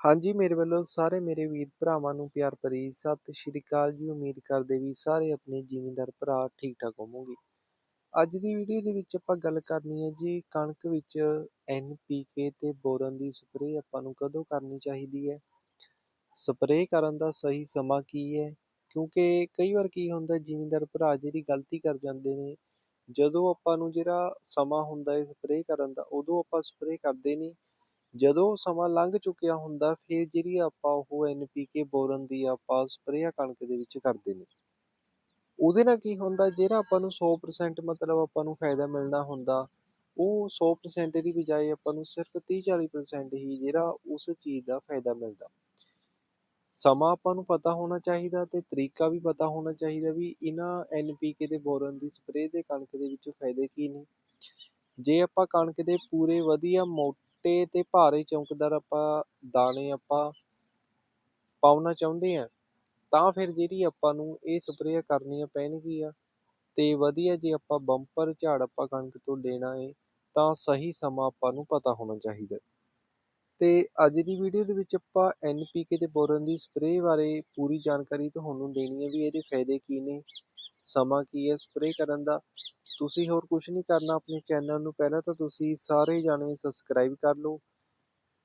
ਹਾਂਜੀ, ਮੇਰੇ ਵੱਲੋਂ ਸਾਰੇ ਮੇਰੇ ਵੀਰ ਭਰਾਵਾਂ ਨੂੰ ਪਿਆਰ ਭਰੀ ਸਤਿ ਸ਼੍ਰੀ ਅਕਾਲ ਜੀ। ਉਮੀਦ ਕਰਦੇ ਵੀ ਸਾਰੇ ਆਪਣੇ ਜ਼ਿਮੀਂਦਾਰ ਭਰਾ ਠੀਕ ਠਾਕ ਹੋਵੋਗੇ। ਅੱਜ ਦੀ ਵੀਡੀਓ ਦੇ ਵਿੱਚ ਆਪਾਂ ਗੱਲ ਕਰਨੀ ਹੈ ਜੀ, ਕਣਕ ਵਿੱਚ ਐੱਨ ਪੀ ਕੇ ਤੇ ਬੋਰਨ ਦੀ ਸਪਰੇਅ ਆਪਾਂ ਨੂੰ ਕਦੋਂ ਕਰਨੀ ਚਾਹੀਦੀ ਹੈ? ਸਪਰੇਅ ਕਰਨ ਦਾ ਸਹੀ ਸਮਾਂ ਕੀ ਹੈ? ਕਿਉਂਕਿ ਕਈ ਵਾਰ ਕੀ ਹੁੰਦਾ, ਜ਼ਿਮੀਂਦਾਰ ਭਰਾ ਜਿਹੜੀ ਗਲਤੀ ਕਰ ਜਾਂਦੇ ਨੇ, ਜਦੋਂ ਆਪਾਂ ਨੂੰ ਜਿਹੜਾ ਸਮਾਂ ਹੁੰਦਾ ਹੈ ਸਪਰੇਅ ਕਰਨ ਦਾ, ਉਦੋਂ ਆਪਾਂ ਸਪਰੇਅ ਕਰਦੇ ਨਹੀਂ। ਜਦੋਂ ਸਮਾਂ ਲੰਘ ਚੁੱਕਿਆ ਹੁੰਦਾ, ਫਿਰ ਜਿਹੜੀ ਆਪਾਂ ਉਹ ਐਨ ਪੀ ਕੇ ਬੋਰਨ ਦੀ ਆਪਾਂ ਸਪਰੇਅ ਕਣਕ ਦੇ ਵਿੱਚ ਕਰਦੇ ਨੇ। ਉਹਦੇ ਨਾਲ ਕੀ ਹੁੰਦਾ, ਜਿਹੜਾ ਆਪਾਂ ਨੂੰ 100% ਮਤਲਬ ਆਪਾਂ ਨੂੰ ਫਾਇਦਾ ਮਿਲਣਾ ਹੁੰਦਾ, ਉਹ 100% ਦੀ ਬਜਾਏ ਆਪਾਂ ਨੂੰ ਸਿਰਫ 30-40% ਹੀ ਜਿਹੜਾ ਉਸ ਚੀਜ਼ ਦਾ ਫਾਇਦਾ ਮਿਲਦਾ। ਸਮਾਂ ਆਪਾਂ ਨੂੰ ਪਤਾ ਹੋਣਾ ਚਾਹੀਦਾ ਤੇ ਤਰੀਕਾ ਵੀ ਪਤਾ ਹੋਣਾ ਚਾਹੀਦਾ ਵੀ ਇਹਨਾਂ ਐਨਪੀਕੇ ਦੇ ਬੋਰਨ ਦੀ ਸਪਰੇਅ ਦੇ ਕਣਕ ਦੇ ਵਿੱਚ ਫਾਇਦੇ ਕੀ ਨੇ। ਜੇ ਆਪਾਂ ਕਣਕ ਦੇ ਪੂਰੇ ਵਧੀਆ ਮੋਟੇ ਤੇ ਭਾਰੇ ਚੌਂਕਦਾਰ ਆਪਾਂ ਦਾਣੇ ਆਪਾਂ ਪਾਉਣਾ ਚਾਹੁੰਦੇ ਹਾਂ, ਤਾਂ ਫਿਰ ਜਿਹੜੀ ਆਪਾਂ ਨੂੰ ਇਹ ਸਪਰੇਅ ਕਰਨੀਆਂ ਪੈਣਗੀਆਂ ਤੇ ਵਧੀਆ ਜੇ ਆਪਾਂ ਬੰਪਰ ਝਾੜ ਆਪਾਂ ਕਣਕ ਤੋਂ ਲੈਣਾ ਹੈ ਤਾਂ ਸਹੀ ਸਮਾਂ ਆਪਾਂ ਨੂੰ ਪਤਾ ਹੋਣਾ ਚਾਹੀਦਾ। ਅਤੇ ਅੱਜ ਦੀ ਵੀਡੀਓ ਦੇ ਵਿੱਚ ਆਪਾਂ ਐੱਨ ਪੀ ਕੇ ਅਤੇ ਬੋਰਨ ਦੀ ਸਪਰੇਅ ਬਾਰੇ ਪੂਰੀ ਜਾਣਕਾਰੀ ਤੁਹਾਨੂੰ ਦੇਣੀ ਹੈ ਵੀ ਇਹਦੇ ਫਾਇਦੇ ਕੀ ਨੇ, ਸਮਾਂ ਕੀ ਹੈ ਸਪਰੇਅ ਕਰਨ ਦਾ। ਤੁਸੀਂ ਹੋਰ ਕੁਝ ਨਹੀਂ ਕਰਨਾ ਆਪਣੇ ਚੈਨਲ ਨੂੰ, ਪਹਿਲਾਂ ਤਾਂ ਤੁਸੀਂ ਸਾਰੇ ਜਾਣੇ ਸਬਸਕ੍ਰਾਈਬ ਕਰ ਲਓ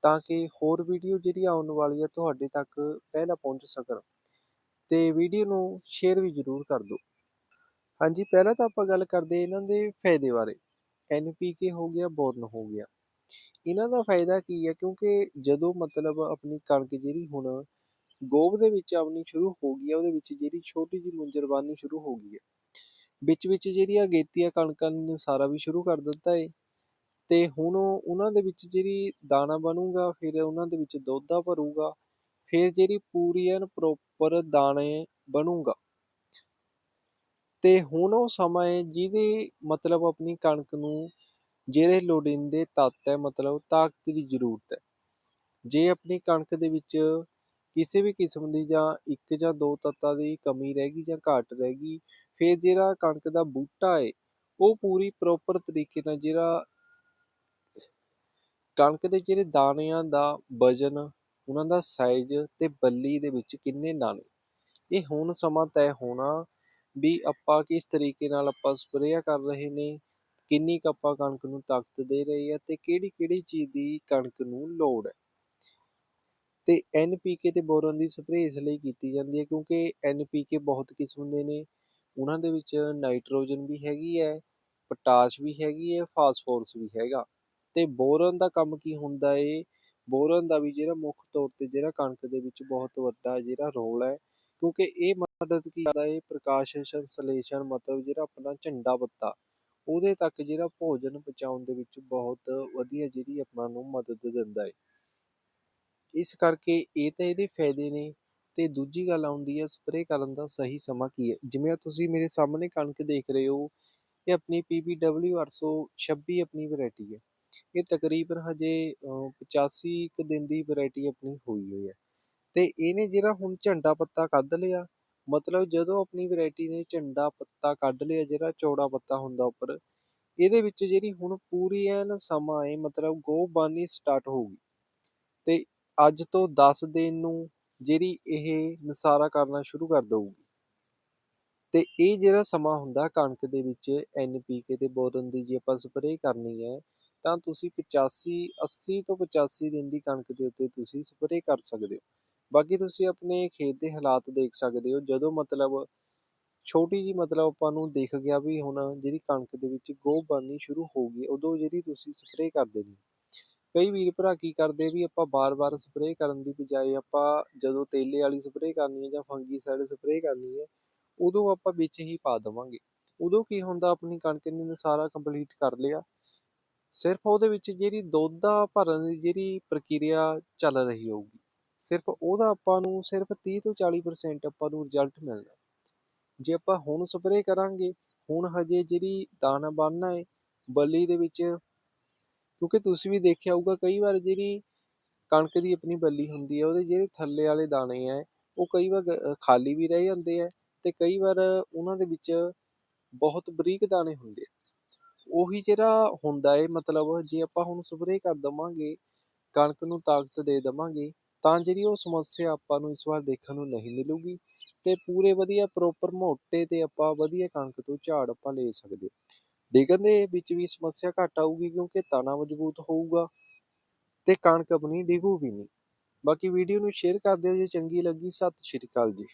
ਤਾਂ ਕਿ ਹੋਰ ਵੀਡੀਓ ਜਿਹੜੀ ਆਉਣ ਵਾਲੀ ਹੈ ਤੁਹਾਡੇ ਤੱਕ ਪਹਿਲਾਂ ਪਹੁੰਚ ਸਕਣ। ਤੇ ਵੀਡੀਓ ਨੂੰ ਸ਼ੇਅਰ ਵੀ ਜ਼ਰੂਰ ਕਰ ਦਿਓ। ਹਾਂਜੀ, ਪਹਿਲਾਂ ਤਾਂ ਆਪਾਂ ਗੱਲ ਕਰਦੇ ਇਹਨਾਂ ਦੇ ਫਾਇਦੇ ਬਾਰੇ। ਐਨਪੀਕੇ ਹੋ ਗਿਆ, ਬੋਰਨ ਹੋ ਗਿਆ। ਇਹਨਾਂ ਦਾ ਫਾਇਦਾ ਕੀ ਹੈ? ਕਿਉਂਕਿ ਜਦੋਂ ਮਤਲਬ ਆਪਣੀ ਕਣਕ ਜਿਹੜੀ ਹੁਣ ਗੋਭ ਦੇ ਵਿੱਚ ਆਉਣੀ ਸ਼ੁਰੂ ਹੋ ਗਈ ਹੈ, ਉਹਦੇ ਵਿੱਚ ਜਿਹੜੀ ਛੋਟੀ ਜਿਹੀ ਮੁੰਜਰ ਬਣਨੀ ਸ਼ੁਰੂ ਹੋ ਗਈ ਹੈ। ਵਿੱਚ ਵਿੱਚ ਜਿਹੜੀ ਅਗੇਤੀਆਂ ਕਣਕਾਂ ਨੇ ਸਾਰਾ ਵੀ ਸ਼ੁਰੂ ਕਰ ਦਿੱਤਾ ਹੈ ਤੇ ਹੁਣ ਉਹਨਾਂ ਦੇ ਵਿੱਚ ਜਿਹੜੀ ਦਾਣਾ ਬਣੂਗਾ, ਫਿਰ ਉਹਨਾਂ ਦੇ ਵਿੱਚ ਦੋਧਾ ਭਰੂਗਾ, ਫਿਰ ਜਿਹੜੀ ਪੂਰੀ ਐਨ ਪ੍ਰੋਪਰ ਦਾਣੇ ਬਣੂਗਾ। ਤੇ ਹੁਣ ਉਹ ਸਮਾਂ ਹੈ ਜਿਹਦੇ ਮਤਲਬ ਆਪਣੀ ਕਣਕ ਨੂੰ ਜਿਹੜੇ ਲੋੜੀਂਦੇ ਤੱਤ ਹੈ, ਮਤਲਬ ਤਾਕਤ ਦੀ ਜ਼ਰੂਰਤ ਹੈ। ਜੇ ਆਪਣੀ ਕਣਕ ਦੇ ਵਿੱਚ ਕਿਸੇ ਵੀ ਕਿਸਮ ਦੀ ਜਾਂ ਇੱਕ ਜਾਂ ਦੋ ਤੱਤਾਂ ਦੀ ਕਮੀ ਰਹਿ ਗਈ ਜਾਂ ਘਾਟ ਰਹਿ ਗਈ, ਫਿਰ ਜਿਹੜਾ ਕਣਕ ਦਾ ਬੂਟਾ ਹੈ, ਉਹ ਪੂਰੀ ਪ੍ਰੋਪਰ ਤਰੀਕੇ ਨਾਲ ਜਿਹੜਾ ਕਣਕ ਦੇ ਜਿਹੜੇ ਦਾਣਿਆਂ ਦਾ ਵਜਨ, ਉਹਨਾਂ ਦਾ ਸਾਈਜ਼ ਤੇ ਬੱਲੀ ਦੇ ਵਿੱਚ ਕਿੰਨੇ ਦਾਣੇ ਇਹ ਹੁਣ ਸਮਾਂ ਤੈਅ ਹੋਣਾ ਵੀ ਆਪਾਂ ਕਿਸ ਤਰੀਕੇ ਨਾਲ ਆਪਾਂ ਸਪਰੇਅ ਕਰ ਰਹੇ ਨੇ ਕਿੰਨੀ ਕੁ ਆਪਾਂ ਕਣਕ ਨੂੰ ਤਾਕਤ ਦੇ ਰਹੇ ਆ ਤੇ ਕਿਹੜੀ ਕਿਹੜੀ ਚੀਜ਼ ਦੀ ਕਣਕ ਨੂੰ ਲੋੜ ਹੈ। ਤੇ ਕੇ ਤੇ ਬੋਰਨ ਦੀ ਸਪਰੇਅ ਇਸ ਲਈ ਕੀਤੀ ਜਾਂਦੀ ਹੈ ਕਿਉਂਕਿ ਐਨਪੀਕੇ ਬਹੁਤ ਕਿਸਮ ਦੇ ਨੇ, ਉਹਨਾਂ ਦੇ ਵਿੱਚ ਨਾਈਟ੍ਰੋਜਨ ਵੀ ਹੈਗੀ ਹੈ, ਪੋਟਾਸ਼ ਵੀ ਹੈਗੀ ਹੈ, ਫਾਸਫੋਰਸ ਵੀ ਹੈਗਾ। ਤੇ ਬੋਰਨ ਦਾ ਕੰਮ ਕੀ ਹੁੰਦਾ ਏ? ਬੋਰਨ ਦਾ ਵੀ ਜਿਹੜਾ ਮੁੱਖ ਤੌਰ ਤੇ ਜਿਹੜਾ ਕਣਕ ਦੇ ਵਿੱਚ ਬਹੁਤ ਵੱਡਾ ਜਿਹੜਾ ਰੋਲ ਹੈ, ਕਿਉਂਕਿ ਇਹ ਮਦਦ ਕੀ ਕਰਦਾ ਹੈ ਪ੍ਰਕਾਸ਼ ਸੰਸਲੇਸ਼ਨ ਮਤਲਬ ਜਿਹੜਾ ਆਪਣਾ ਝੰਡਾ ਪੱਤਾ ਉਹਦੇ ਤੱਕ ਜਿਹੜਾ ਭੋਜਨ ਪਹੁੰਚਾਉਣ ਦੇ ਵਿੱਚ ਬਹੁਤ ਵਧੀਆ ਜਿਹੜੀ ਆਪਾਂ ਨੂੰ ਮਦਦ ਦਿੰਦਾ ਹੈ ਇਸ ਕਰਕੇ ਇਹ ਤਾਂ ਇਹਦੇ ਫਾਇਦੇ ਨੇ ਤੇ ਦੂਜੀ ਗੱਲ ਆਉਂਦੀ ਹੈ ਸਪਰੇਅ ਕਰਨ ਦਾ ਸਹੀ ਸਮਾਂ ਕੀ ਹੈ? ਜਿਵੇਂ ਤੁਸੀਂ ਮੇਰੇ ਸਾਹਮਣੇ ਕਣਕ ਦੇਖ ਰਹੇ ਹੋ, ਇਹ ਆਪਣੀ PPW 826 ਆਪਣੀ ਵੈਰਾਈਟੀ ਹੈ। ਇਹ ਤਕਰੀਬਨ ਹਜੇ 85 ਕੁ ਦਿਨ ਦੀ ਵੈਰਾਈਟੀ ਆਪਣੀ ਹੋਈ ਹੋਈ ਹੈ। ਤੇ ਇਹਨੇ ਜਿਹੜਾ ਹੁਣ ਝੰਡਾ ਪੱਤਾ ਕੱਢ ਲਿਆ ਮਤਲਬ ਜਦੋਂ ਆਪਣੀ ਵੈਰਾਈਟੀ ਨੇ ਝੰਡਾ ਪੱਤਾ ਕੱਢ ਲਿਆ, ਜਿਹੜਾ ਚੌੜਾ ਪੱਤਾ ਹੁੰਦਾ ਉੱਪਰ, ਇਹਦੇ ਵਿੱਚ ਜਿਹੜੀ ਹੁਣ ਪੂਰੀ ਐਨ ਸਮਾਂ ਹੈ ਮਤਲਬ ਗੋ ਬਾਨੀ ਸਟਾਰਟ ਹੋਊਗੀ। ਤੇ ਅੱਜ ਤੋਂ 10 ਦਿਨ ਨੂੰ ਜਿਹੜੀ ਇਹ ਨਸਾਰਾ ਕਰਨਾ ਸ਼ੁਰੂ ਕਰ ਦਊਗੀ। ਤੇ ਇਹ ਜਿਹੜਾ ਸਮਾਂ ਹੁੰਦਾ ਕਣਕ ਦੇ ਵਿੱਚ ਐਨਪੀਕੇ ਤੇ ਬੋਰਨ ਦੀ ਜੇ ਆਪਾਂ ਸਪਰੇਅ ਕਰਨੀ ਹੈ ਤਾਂ ਤੁਸੀਂ 85 80 ਤੋਂ 85 ਦਿਨ ਦੀ ਕਣਕ ਦੇ ਉੱਤੇ ਤੁਸੀਂ ਸਪਰੇਅ ਕਰ ਸਕਦੇ ਹੋ। ਬਾਕੀ ਤੁਸੀਂ ਆਪਣੇ ਖੇਤ ਦੇ ਹਾਲਾਤ ਦੇਖ ਸਕਦੇ ਹੋ, ਜਦੋਂ ਮਤਲਬ ਛੋਟੀ ਜੀ ਮਤਲਬ ਆਪਾਂ ਨੂੰ ਦਿਖ ਗਿਆ ਵੀ ਹੁਣ ਜਿਹੜੀ ਕਣਕ ਦੇ ਵਿੱਚ ਗੋਹ ਬਣਨੀ ਸ਼ੁਰੂ ਹੋ ਗਈ ਉਦੋਂ ਜਿਹੜੀ ਤੁਸੀਂ ਸਪਰੇਅ ਕਰ ਦੇਣੀ ਕਈ ਵੀਰ ਭਰਾ ਕੀ ਕਰਦੇ ਵੀ ਆਪਾਂ ਬਾਰ-ਬਾਰ ਸਪਰੇਅ ਕਰਨ ਦੀ ਬਜਾਏ ਆਪਾਂ ਜਦੋਂ ਤੇਲੇ ਵਾਲੀ ਸਪਰੇਅ ਕਰਨੀ ਹੈ ਜਾਂ ਫੰਗੀਸਾਈਡ ਸਪਰੇਅ ਕਰਨੀ ਹੈ, ਉਦੋਂ ਆਪਾਂ ਵਿੱਚ ਹੀ ਪਾ ਦੇਵਾਂਗੇ। ਉਦੋਂ ਕੀ ਹੁੰਦਾ, ਆਪਣੀ ਕਣਕ ਨੇ ਸਾਰਾ ਕੰਪਲੀਟ ਕਰ ਲਿਆ। ਸਿਰਫ ਉਹਦੇ ਵਿੱਚ ਜਿਹੜੀ ਦੁੱਧ ਦਾ ਭਰਨ ਦੀ ਜਿਹੜੀ ਪ੍ਰਕਿਰਿਆ ਚੱਲ ਰਹੀ ਹੋਊਗੀ। ਸਿਰਫ ਉਹਦਾ ਆਪਾਂ ਨੂੰ ਸਿਰਫ 30 ਤੋਂ 40% ਆਪਾਂ ਨੂੰ ਰਿਜ਼ਲਟ ਮਿਲਦਾ ਜੇ ਆਪਾਂ ਹੁਣ ਸਪਰੇਅ ਕਰਾਂਗੇ, ਹੁਣ ਹਜੇ ਜਿਹੜੀ ਦਾਣਾ ਬਣਨਾ ਹੈ, ਬੱਲੀ ਦੇ ਵਿੱਚ, ਕਿਉਂਕਿ ਤੁਸੀਂ ਵੀ ਦੇਖਿਆ ਹੋਊਗਾ ਕਈ ਵਾਰ ਜਿਹੜੀ ਕਣਕ ਦੀ ਆਪਣੀ ਬੱਲੀ ਹੁੰਦੀ ਹੈ, ਉਹਦੇ ਜਿਹੜੇ ਥੱਲੇ ਵਾਲੇ ਦਾਣੇ ਆ ਉਹ ਕਈ ਵਾਰ ਖਾਲੀ ਵੀ ਰਹਿ ਜਾਂਦੇ ਆ ਤੇ ਕਈ ਵਾਰ ਉਹਨਾਂ ਦੇ ਵਿੱਚ ਬਹੁਤ ਬਰੀਕ ਦਾਣੇ ਹੁੰਦੇ ਆ ਉਹੀ ਜਿਹੜਾ ਹੁੰਦਾ ਏ ਮਤਲਬ ਜੇ ਆਪਾਂ ਹੁਣ ਸਪਰੇਅ ਕਰ ਦਵਾਂਗੇ, ਕਣਕ ਨੂੰ ਤਾਕਤ ਦੇ ਦਵਾਂਗੇ ਤਾਂ ਜਿਹੜੀ ਉਹ ਸਮੱਸਿਆ ਆਪਾਂ ਨੂੰ ਇਸ ਵਾਰ ਦੇਖਣ ਨੂੰ ਨਹੀਂ ਮਿਲੂਗੀ ਤੇ ਪੂਰੇ ਵਧੀਆ ਪ੍ਰੋਪਰ ਮੋਟੇ ਤੇ ਆਪਾਂ ਵਧੀਆ ਕਣਕ ਤੋਂ ਝਾੜ ਆਪਾਂ ਲੈ ਸਕਦੇ ਡਿੱਗਣ ਦੇ ਵਿੱਚ ਵੀ ਸਮੱਸਿਆ ਘੱਟ ਆਊਗੀ ਕਿਉਂਕਿ ਤਣਾ ਮਜ਼ਬੂਤ ਹੋਊਗਾ ਤੇ ਕਣਕ ਆਪਣੀ ਡਿੱਗੂ ਵੀ ਨਹੀਂ। ਬਾਕੀ ਵੀਡੀਓ ਨੂੰ ਸ਼ੇਅਰ ਕਰ ਦਿਓ ਜੇ ਚੰਗੀ ਲੱਗੀ, ਸਤਿ ਸ਼੍ਰੀ ਅਕਾਲ ਜੀ।